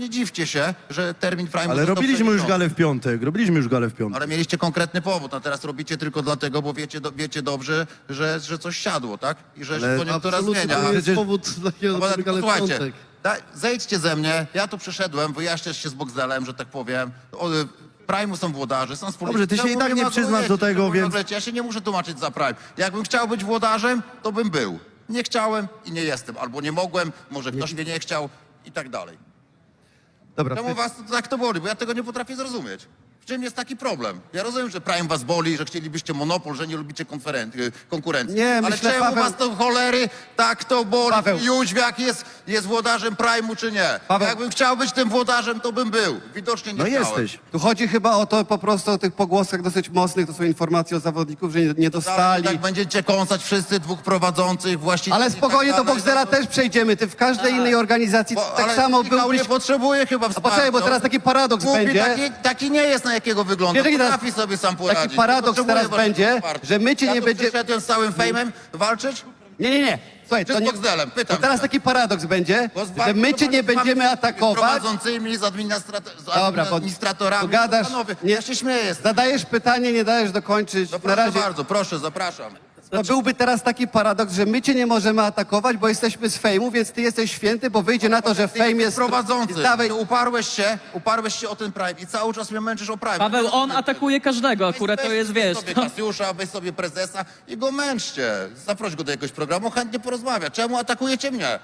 nie dziwcie się, że termin Prime Ale został robiliśmy już przeniesiony. galę w piątek, robiliśmy już galę w piątek. Ale mieliście konkretny powód, a teraz robicie tylko dlatego, bo wiecie, do, wiecie dobrze, że, że coś siadło, tak? I że Ale się koniunktura Absolutnie zmienia. to nie jest Przecież- powód dla No bo, jakiego ale słuchajcie, piątek. da, zejdźcie ze mnie, ja tu przyszedłem, wyjaśniać się z Bogzelem, że tak powiem. O, y, Prime są włodarze, są wspólnicy. Dobrze, ty się Czemu i tak mnie nie mazujecie? przyznasz do tego, Czemu więc-? Ja się nie muszę tłumaczyć za Prime. Jakbym chciał być włodarzem, to bym był. Nie chciałem i nie jestem. Albo nie mogłem, może ktoś mnie nie chciał i tak dalej. Dobra, Czemu ty, was to tak to boli? Bo ja tego nie potrafię zrozumieć. W czym jest taki problem? Ja rozumiem, że Prime was boli, że chcielibyście monopol, że nie lubicie konferen- y, konkurencji. Nie, Ale myślę, czemu Paweł- was to cholery tak to boli? Paweł. Jóźwiak jest, jest włodarzem Prime'u czy nie? Paweł. Jakbym chciał być tym włodarzem, to bym był. Widocznie nie No chciałem. jesteś. tu chodzi chyba o to po prostu o tych pogłoskach dosyć mocnych, to są informacje o zawodników, że nie, nie dostali. tak będziecie kąsać wszyscy dwóch prowadzących, właściwie. Ale spokojnie, do Boxdela też przejdziemy. Ty w każdej innej organizacji tak samo byłbyś... nie potrzebuje chyba A wsparcia. poczekaj, bo teraz taki paradoks Głupi będzie. Taki, taki nie jest, na jakiego wygląda. Nie, taki teraz- Potrafi sobie sam poradzić. taki paradoks potrzebuje teraz waszego będzie, wsparcia. że my cię ja nie tu będzie- przyszedłem z całym fejmem walczyć? Nie, nie, nie. Słuchaj, Czy to z nie... Boxdelem? Pytam To teraz taki paradoks będzie, Bo z że my cię nie będziemy atakować. prowadzącymi, z, administrator, z Dobra, bo administratorami. tu gadasz, Panowie, nie- ja się śmieję. Zadajesz pytanie, nie dajesz dokończyć. No Na proszę razie bardzo, proszę, zapraszam. To byłby teraz taki paradoks, że my cię nie możemy atakować, bo jesteśmy z fejmu, więc ty jesteś święty, bo wyjdzie na to, że jesteś jest... prowadzący. Dawaj, Ty uparłeś się, uparłeś się o ten Prime i cały czas mnie męczysz o Prime. Paweł, on atakuje każdego, akurat to jest, weź wiesz, sobie to- Kasiusza, weź sobie prezesa i go męczcie. Zaproś go do jakiegoś programu, chętnie porozmawia. Czemu atakujecie mnie?